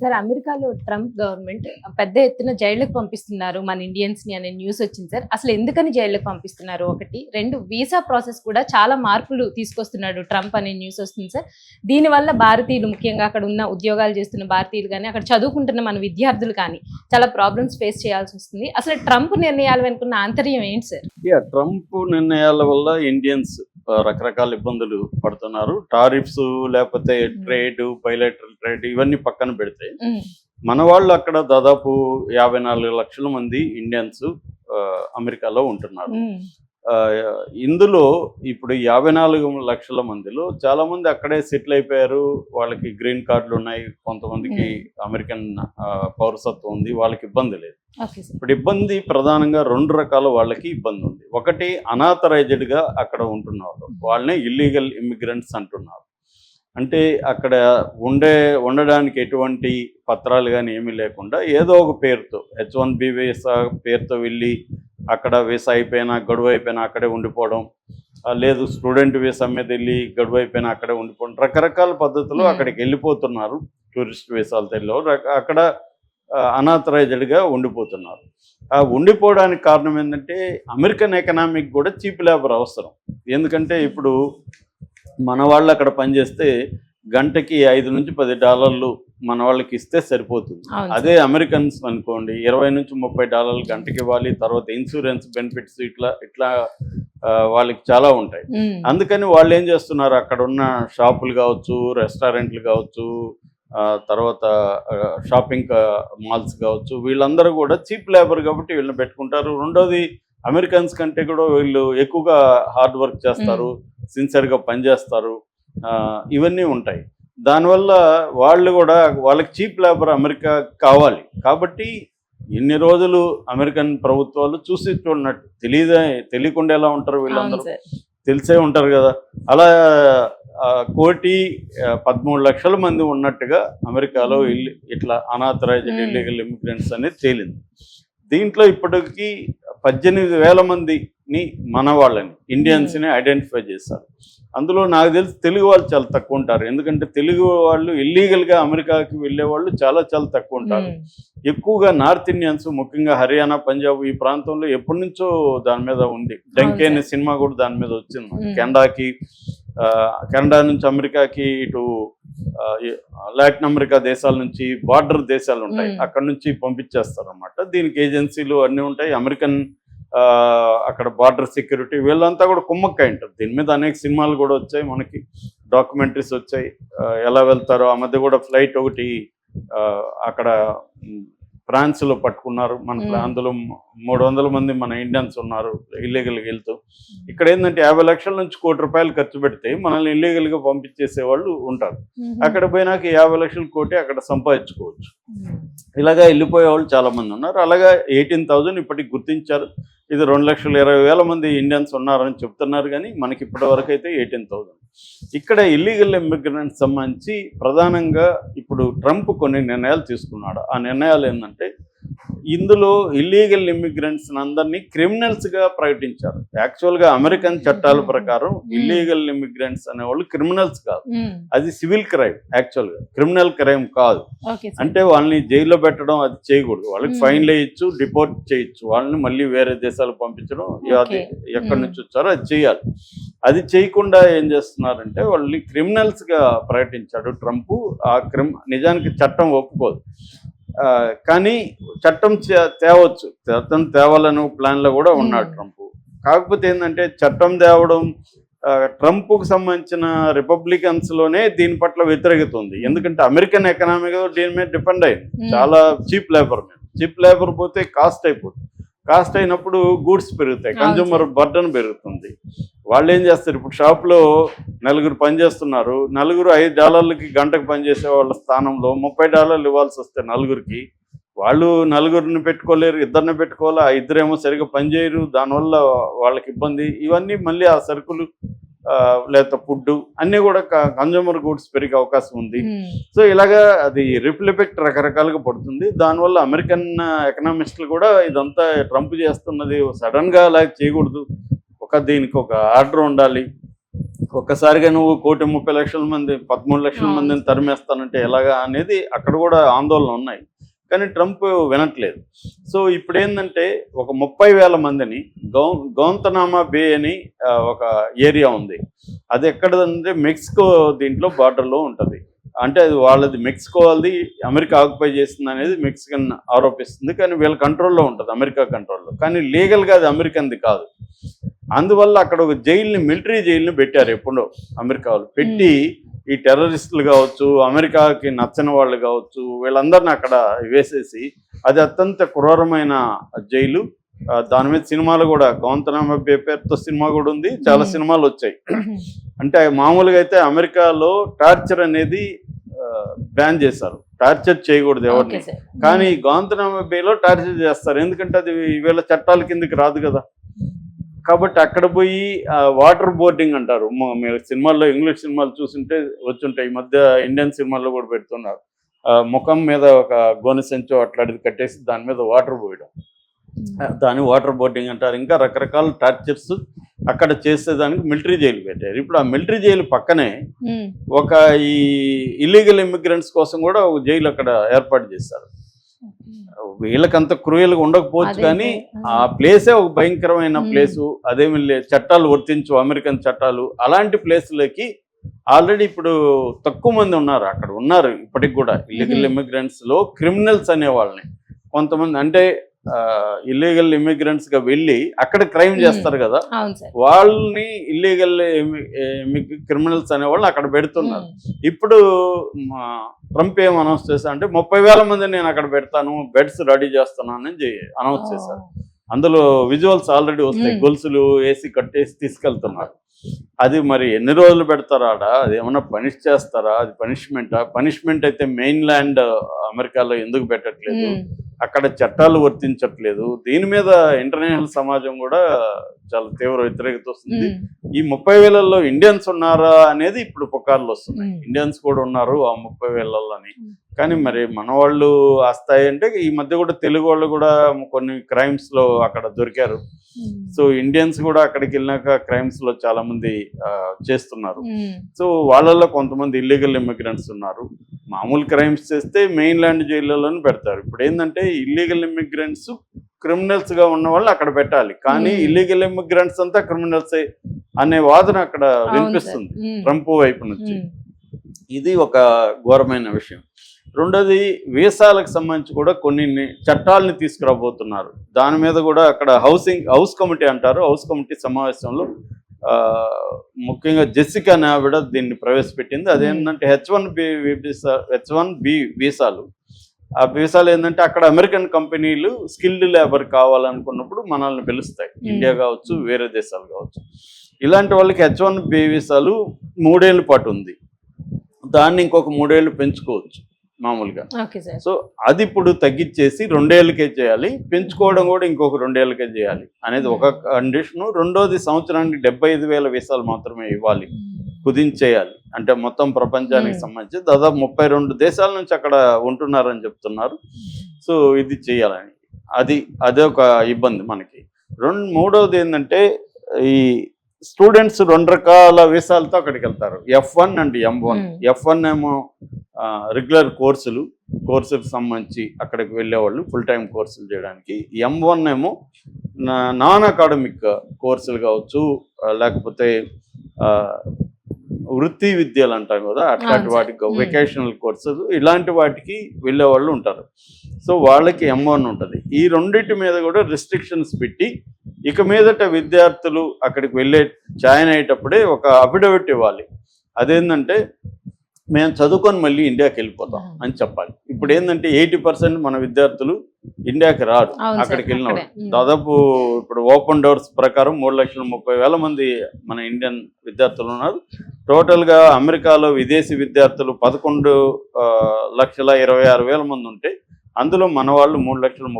Sir అమెరికాలో Trump government పెద్ద ఎత్తున జైళ్ళకు పంపిస్తున్నారు. మన ఇండియన్స్ని అనే న్యూస్ వచ్చింది సార్. అసలు ఎందుకని జైళ్ళకు పంపిస్తున్నారు? ఒకటి. రెండు వీసా ప్రాసెస్ కూడా చాలా మార్పులు తీసుకొస్తున్నాడు ట్రంప్ అనే న్యూస్ వస్తుంది సార్. దీనివల్ల భారతీయులు ముఖ్యంగా అక్కడ ఉన్న ఉద్యోగాలు చేస్తున్న భారతీయులు కానీ అక్కడ చదువుకుంటున్న మన విద్యార్థులు కానీ చాలా ప్రాబ్లమ్స్ ఫేస్ చేయాల్సి వస్తుంది. అసలు ట్రంప్ నిర్ణయాలు వెనుకున్న ఆంతర్యం ఏంటి సార్? ట్రంప్ నిర్ణయాల వల్ల ఇండియన్స్ రకరకాల ఇబ్బందులు పడుతున్నారు. టారిఫ్స్ లేకపోతే ట్రేడ్ బయలెటరల్ ట్రేడ్ ఇవన్నీ పక్కన పెడితే మన వాళ్ళు అక్కడ దాదాపు యాభై నాలుగు లక్షల మంది ఇండియన్స్ అమెరికాలో ఉంటున్నారు. ఇందులో ఇప్పుడు యాభై నాలుగు లక్షల మందిలో చాలా మంది అక్కడే సెటిల్ అయిపోయారు. వాళ్ళకి గ్రీన్ కార్డులు ఉన్నాయి. కొంతమందికి అమెరికన్ పౌరసత్వం ఉంది. వాళ్ళకి ఇబ్బంది లేదు. ఇప్పుడు ఇబ్బంది ప్రధానంగా రెండు రకాల వాళ్ళకి ఇబ్బంది ఉంది. ఒకటి అనాథరైజ్డ్గా అక్కడ ఉంటున్నారు. వాళ్ళని ఇల్లీగల్ ఇమిగ్రెంట్స్ అంటున్నారు. అంటే అక్కడ ఉండే ఉండడానికి ఎటువంటి పత్రాలు కానీ ఏమీ లేకుండా ఏదో ఒక పేరుతో హెచ్ వన్ బి వీసా పేరుతో వెళ్ళి అక్కడ వీసా అయిపోయినా గడువు అయిపోయినా అక్కడే ఉండిపోవడం. లేదు స్టూడెంట్ వీసా మీద వెళ్ళి గడువు అయిపోయినా అక్కడే ఉండిపోవడం. రకరకాల పద్ధతులు. అక్కడికి వెళ్ళిపోతున్నారు. టూరిస్ట్ వీసాలు తెలియవు అక్కడ అనాథరైజ్డ్గా ఉండిపోతున్నారు. ఆ ఉండిపోవడానికి కారణం ఏంటంటే అమెరికన్ ఎకనామిక్ కూడా చీప్ లేబర్ అవసరం. ఎందుకంటే ఇప్పుడు మన వాళ్ళు అక్కడ పనిచేస్తే గంటకి ఐదు నుంచి పది డాలర్లు మన వాళ్ళకి ఇస్తే సరిపోతుంది. అదే అమెరికన్స్ అనుకోండి ఇరవై నుంచి ముప్పై డాలర్లు గంటకి ఇవ్వాలి తర్వాత ఇన్సూరెన్స్ బెనిఫిట్స్ ఇట్లా ఇట్లా వాళ్ళకి చాలా ఉంటాయి. అందుకని వాళ్ళు ఏం చేస్తున్నారు? అక్కడ ఉన్న షాపులు కావచ్చు రెస్టారెంట్లు కావచ్చు తర్వాత షాపింగ్ మాల్స్ కావచ్చు వీళ్ళందరూ కూడా చీప్ లేబర్ కాబట్టి వీళ్ళని పెట్టుకుంటారు. రెండోది అమెరికన్స్ కంటే కూడా వీళ్ళు ఎక్కువగా హార్డ్ వర్క్ చేస్తారు సిన్సియర్గా పనిచేస్తారు. ఆ, ఇవన్నీ ఉంటాయి. దానివల్ల వాళ్ళు కూడా వాళ్ళకి చీప్ లేబర్ అమెరికా కావాలి. కాబట్టి ఇన్ని రోజులు అమెరికన్ ప్రభుత్వాలు చూసి చూడనట్టు తెలియదే తెలియకుండా ఎలా ఉంటారు వీళ్ళందరూ? తెలిసే ఉంటారు కదా అలా కోటి పదమూడు లక్షల మంది ఉన్నట్టుగా అమెరికాలో ఇల్లు ఇట్లా అనాథరైజ్డ్. ఇల్లీగల్ ఇమిగ్రెంట్స్ అనేది తేలింది దీంట్లో ఇప్పటికి పద్దెనిమిది వేల మందిని మన వాళ్ళని ఇండియన్స్ని ఐడెంటిఫై చేశారు. అందులో నాకు తెలిసి తెలుగు వాళ్ళు చాలా తక్కువ ఉంటారు. ఎందుకంటే తెలుగు వాళ్ళు ఇల్లీగల్గా అమెరికాకి వెళ్ళే వాళ్ళు చాలా చాలా తక్కువ ఉంటారు. ఉమ్, ఎక్కువగా నార్త్ ఇండియన్స్ ముఖ్యంగా హర్యానా పంజాబ్ ఈ ప్రాంతంలో ఎప్పటి నుంచో దాని మీద ఉంది. డంకే అనే సినిమా కూడా దాని మీద వచ్చింది. Hmm. కెనడా నుంచి అమెరికాకి ఇటు లాటిన్ అమెరికా దేశాల నుంచి బార్డర్ దేశాలు ఉంటాయి. అక్కడ నుంచి పంపించేస్తారు అనమాట దీనికి ఏజెన్సీలు అన్నీ ఉంటాయి. అమెరికన్ అక్కడ బార్డర్ సెక్యూరిటీ వీళ్ళంతా కూడా కుమ్మక్కై ఉంటారు. దీని మీద అనేక సినిమాలు కూడా వచ్చాయి. మనకి డాక్యుమెంటరీస్ వచ్చాయి. ఎలా వెళ్తారో ఆ మధ్య కూడా ఫ్లైట్ ఒకటి అక్కడ ఫ్రాన్స్లో పట్టుకున్నారు. మన. అందులో మూడు వందల మంది మన ఇండియన్స్ ఉన్నారు ఇల్లీగల్గా వెళ్తూ. ఇక్కడ ఏంటంటే యాభై లక్షల నుంచి కోటి రూపాయలు ఖర్చు పెడితే మనల్ని ఇల్లీగల్గా పంపించేసే వాళ్ళు ఉంటారు. అక్కడ పోయినాక యాభై లక్షల కోటి అక్కడ సంపాదించుకోవచ్చు. ఇలాగా వెళ్ళిపోయే వాళ్ళు చాలామంది ఉన్నారు. అలాగా ఎయిటీన్ థౌజండ్ ఇప్పటికి గుర్తించారు. ఇది రెండు లక్షల ఇరవై వేల మంది ఇండియన్స్ ఉన్నారని చెప్తున్నారు కానీ మనకి ఇప్పటి వరకు అయితే ఎయిటీన్ థౌజండ్ ఇక్కడ ఇల్లీగల్ ఇమ్మిగ్రెంట్స్ సంబంధించి ప్రధానంగా ఇప్పుడు ట్రంప్ కొన్ని నిర్ణయాలు తీసుకున్నాడు. ఆ నిర్ణయాలు ఏంటంటే ఇందులో ఇల్లీగల్ ఇమిగ్రెంట్స్ అందరినీ క్రిమినల్స్గా ప్రకటించారు. యాక్చువల్గా అమెరికన్ చట్టాల ప్రకారం ఇల్లీగల్ ఇమిగ్రెంట్స్ అనేవాళ్ళు క్రిమినల్స్ కాదు. ఉమ్, అది సివిల్ క్రైమ్ యాక్చువల్గా. క్రిమినల్ క్రైమ్ కాదు. అంటే వాళ్ళని జైల్లో పెట్టడం అది చేయకూడదు. వాళ్ళకి Hmm. ఫైన్లు వేయచ్చు డిపోర్ట్ చేయొచ్చు. వాళ్ళని మళ్ళీ వేరే దేశాలకు పంపించడం అది. ఎక్కడి Hmm. నుంచి వచ్చారో అది చేయాలి. అది చేయకుండా ఏం చేస్తున్నారంటే వాళ్ళని క్రిమినల్స్గా ప్రకటించాడు ట్రంప్. ఆ క్రిమ్ నిజానికి చట్టం ఒప్పుకోదు. కానీ చట్టం తేవచ్చు. చట్టం తేవాలని ప్లాన్లో కూడా ఉన్నాడు. ట్రంప్. కాకపోతే ఏంటంటే చట్టం తేవడం ట్రంప్కు సంబంధించిన రిపబ్లికన్స్లోనే దీని పట్ల వ్యతిరేకత ఉంది ఎందుకంటే అమెరికన్ ఎకనామీ దీని మీద డిపెండ్ అయింది. చాలా చీప్ లేబర్ మీద. చీప్ లేబర్ పోతే కాస్ట్ అయిపోతుంది. కాస్ట్ అయినప్పుడు గూడ్స్ పెరుగుతాయి. కన్జ్యూమర్ బర్డన్ పెరుగుతుంది. వాళ్ళు ఏం చేస్తారు? ఇప్పుడు షాప్లో నలుగురు పని చేస్తున్నారు నలుగురు ఐదు డాలర్లకి గంటకు పనిచేసే వాళ్ళ స్థానంలో ముప్పై డాలర్లు ఇవ్వాల్సి వస్తే నలుగురికి వాళ్ళు నలుగురిని పెట్టుకోలేరు ఇద్దరిని పెట్టుకోవాలి? ఆ ఇద్దరేమో సరిగ్గా పనిచేయరు. దానివల్ల వాళ్ళకి ఇబ్బంది. ఇవన్నీ మళ్ళీ ఆ సరుకులు లేకపోతే ఫుడ్ అన్నీ కూడా కన్జ్యూమర్ గూడ్స్ పెరిగే అవకాశం ఉంది. సో ఇలాగా అది రిపుల్ ఎఫెక్ట్ రకరకాలుగా పడుతుంది. దానివల్ల అమెరికన్ ఎకనామిస్టులు కూడా ఇదంతా ట్రంప్ చేస్తున్నది సడన్గా అలా చేయకూడదు. దీనికి ఒక ఆర్డర్ ఉండాలి. ఒక్కసారిగా నువ్వు కోటి ముప్పై లక్షల మంది పదమూడు లక్షల. మందిని తరిమేస్తానంటే ఎలాగా అనేది అక్కడ కూడా ఆందోళన ఉన్నాయి. కానీ ట్రంప్ వినట్లేదు. సో ఇప్పుడు ఏంటంటే ఒక ముప్పై వేల మందిని గౌ గౌంతనామా బే అని ఒక ఏరియా ఉంది. అది ఎక్కడంటే మెక్సికో దీంట్లో బార్డర్లో ఉంటుంది. అంటే అది వాళ్ళది మెక్సికో వాళ్ళది అమెరికా ఆక్యుపై చేస్తుంది అనేది మెక్సికన్ ఆరోపిస్తుంది. కానీ వీళ్ళ కంట్రోల్లో ఉంటుంది అమెరికా కంట్రోల్లో. కానీ లీగల్గా అది అమెరికన్ది కాదు. అందువల్ల అక్కడ ఒక జైల్ని మిలిటరీ జైల్ని పెట్టారు ఎప్పుడో అమెరికా వాళ్ళు. పెట్టి ఈ టెర్రరిస్టులు కావచ్చు అమెరికాకి నచ్చని వాళ్ళు కావచ్చు వీళ్ళందరిని అక్కడ వేసేసి అది అత్యంత క్రూరమైన జైలు. దాని మీద సినిమాలు కూడా గౌంతనామా బే పేరుతో సినిమా కూడా ఉంది చాలా. సినిమాలు వచ్చాయి. అంటే మామూలుగా అయితే అమెరికాలో టార్చర్ అనేది బ్యాన్ చేశారు. టార్చర్ చేయకూడదు ఎవరిని. కానీ గాంతనామా బేలో టార్చర్ చేస్తారు. ఎందుకంటే అది వీళ్ళ చట్టాల కిందకి రాదు కదా. కాబట్టి అక్కడ పోయి వాటర్ బోర్డింగ్ అంటారు. మీరు సినిమాల్లో ఇంగ్లీష్ సినిమాలు చూస్తుంటే వచ్చుంటాయి. ఈ మధ్య ఇండియన్ సినిమాల్లో కూడా పెడుతున్నారు. ముఖం మీద ఒక గోనె సంచో అట్లాంటిది కట్టేసి దాని మీద వాటర్ పోయడం. ఆ, దాన్ని వాటర్ బోర్డింగ్ అంటారు. ఇంకా రకరకాల టార్చర్స్ అక్కడ చేసేదానికి మిలిటరీ జైలు పెట్టారు. ఇప్పుడు ఆ మిలిటరీ జైలు పక్కనే. ఒక ఈ ఇల్లీగల్ ఇమిగ్రెంట్స్ కోసం కూడా ఒక జైలు అక్కడ ఏర్పాటు చేశారు. వీళ్ళకంత క్రూయల్గా ఉండకపోవచ్చు కానీ. ఆ ప్లేసే ఒక భయంకరమైన. ప్లేసు అదేమి చట్టాలు వర్తించు అమెరికన్ చట్టాలు అలాంటి ప్లేస్లకి ఆల్రెడీ ఇప్పుడు తక్కువ మంది ఉన్నారు అక్కడ ఉన్నారు ఇప్పటికి కూడా ఇల్లీగల్ మ్మ్. ఇమిగ్రెంట్స్లో క్రిమినల్స్ అనే వాళ్ళని కొంతమంది అంటే ఇల్లీగల్ ఇమిగ్రెంట్స్గా వెళ్ళి అక్కడ క్రైమ్. చేస్తారు కదా వాళ్ళని ఇల్లీగల్ క్రిమినల్స్ అనే వాళ్ళని అక్కడ పెడుతున్నారు. ఇప్పుడు ట్రంప్ ఏం అనౌన్స్ చేశా అంటే ముప్పై వేల మంది నేను అక్కడ పెడతాను బెడ్స్ రెడీ చేస్తున్నానని అనౌన్స్ చేశారు అందులో విజువల్స్ ఆల్రెడీ వస్తాయి. గొలుసులు వేసి కట్టేసి తీసుకెళ్తున్నారు. అది మరి ఎన్ని రోజులు పెడతారా ఆడ? అది ఏమన్నా పనిష్ చేస్తారా? అది పనిష్మెంటా పనిష్మెంట్ అయితే మెయిన్ ల్యాండ్ అమెరికాలో ఎందుకు పెట్టట్లేదు. అక్కడ చట్టాలు వర్తించట్లేదు దీని మీద ఇంటర్నేషనల్ సమాజం కూడా చాలా తీవ్ర వ్యతిరేకత వస్తుంది. ఈ ముప్పై వేలల్లో ఇండియన్స్ ఉన్నారా అనేది ఇప్పుడు పుకార్లు వస్తున్నాయి. ఇండియన్స్ కూడా ఉన్నారు ఆ ముప్పై వేలల్లో అని. కానీ మరి మన వాళ్ళు వస్తాయి అంటే ఈ మధ్య కూడా తెలుగు వాళ్ళు కూడా కొన్ని క్రైమ్స్లో అక్కడ దొరికారు. సో ఇండియన్స్ కూడా అక్కడికి వెళ్ళినాక క్రైమ్స్లో చాలా మంది చేస్తున్నారు. సో వాళ్ళల్లో కొంతమంది ఇల్లీగల్ ఇమిగ్రెంట్స్ ఉన్నారు మామూలు క్రైమ్స్ చేస్తే మెయిన్ ల్యాండ్ జైళ్ళలోనే పెడతారు ఇప్పుడు ఏంటంటే ఇల్లీగల్ ఇమిగ్రెంట్స్ క్రిమినల్స్గా ఉన్న వాళ్ళు అక్కడ పెట్టాలి కానీ. ఇల్లీగల్ ఇమిగ్రెంట్స్ అంతా క్రిమినల్స్ అనే వాదన అక్కడ. వినిపిస్తుంది. ట్రంప్ వైపు నుంచి. ఇది ఒక ఘోరమైన విషయం రెండోది వీసాలకు సంబంధించి కూడా కొన్ని చట్టాలని తీసుకురాబోతున్నారు దాని మీద కూడా అక్కడ హౌసింగ్ హౌస్ కమిటీ అంటారు హౌస్ కమిటీ సమావేశంలో ముఖ్యంగా జెసికా అనే ఆవిడ దీన్ని ప్రవేశపెట్టింది. అదేంటంటే H one B visa H one B వీసాలు. ఆ వీసాలు ఏంటంటే అక్కడ అమెరికన్ కంపెనీలు స్కిల్డ్ లేబర్ కావాలనుకున్నప్పుడు మనల్ని పిలుస్తాయి. ఇండియా కావచ్చు వేరే దేశాలు కావచ్చు. ఇలాంటి వాళ్ళకి హెచ్ వన్ బి వీసాలు మూడేళ్ళ పాటు ఉంది. దాన్ని ఇంకొక మూడేళ్ళు పెంచుకోవచ్చు. మామూలుగా. సో అది ఇప్పుడు తగ్గించేసి రెండేళ్ళకే చేయాలి. పెంచుకోవడం కూడా ఇంకొక రెండేళ్ళకే చేయాలి అనేది ఒక కండిషన్. రెండోది సంవత్సరానికి డెబ్బై ఐదు వేల వీసాలు మాత్రమే ఇవ్వాలి. కుదించేయాలి. అంటే మొత్తం ప్రపంచానికి. సంబంధించి దాదాపు ముప్పై రెండు దేశాల నుంచి అక్కడ ఉంటున్నారని చెప్తున్నారు. సో ఇది చేయాలని. అది అదే ఒక ఇబ్బంది మనకి. రెండు మూడవది ఏంటంటే ఈ స్టూడెంట్స్ రెండు రకాల వీసాలతో అక్కడికి వెళ్తారు F one and M one. F one ఏమో రెగ్యులర్ కోర్సులు కోర్సులకు సంబంధించి అక్కడికి వెళ్ళేవాళ్ళు ఫుల్ టైం కోర్సులు చేయడానికి. ఎం వన్ ఏమో నా- నాన్ అకాడమిక్ కోర్సులు కావచ్చు లేకపోతే వృత్తి విద్యలు అంటాం కదా అట్లాంటి. వాటికి. వెకేషనల్ కోర్సెస్ ఇలాంటి వాటికి వెళ్ళే వాళ్ళు ఉంటారు. సో వాళ్ళకి ఎం వన్ ఉంటుంది. ఈ రెండింటి మీద కూడా రిస్ట్రిక్షన్స్ పెట్టి ఇక మీదట విద్యార్థులు అక్కడికి వెళ్ళే జాయిన్ అయ్యేటప్పుడే ఒక అఫిడవిట్ ఇవ్వాలి. అదేంటంటే మేము చదువుకొని మళ్ళీ ఇండియాకి వెళ్ళిపోతాం అని చెప్పాలి. ఇప్పుడు ఏంటంటే ఎయిటీ పర్సెంట్ మన విద్యార్థులు ఇండియాకి రారు అక్కడికి వెళ్ళిన. దాదాపు ఇప్పుడు ఓపెన్ డోర్స్ ప్రకారం మూడు లక్షల ముప్పై వేల మంది మన ఇండియన్ విద్యార్థులు ఉన్నారు. టోటల్గా అమెరికాలో విదేశీ విద్యార్థులు పదకొండు ఆ, లక్షల ఇరవై ఆరు వేల మంది ఉంటే అందులో మన వాళ్ళు మూడు లక్షల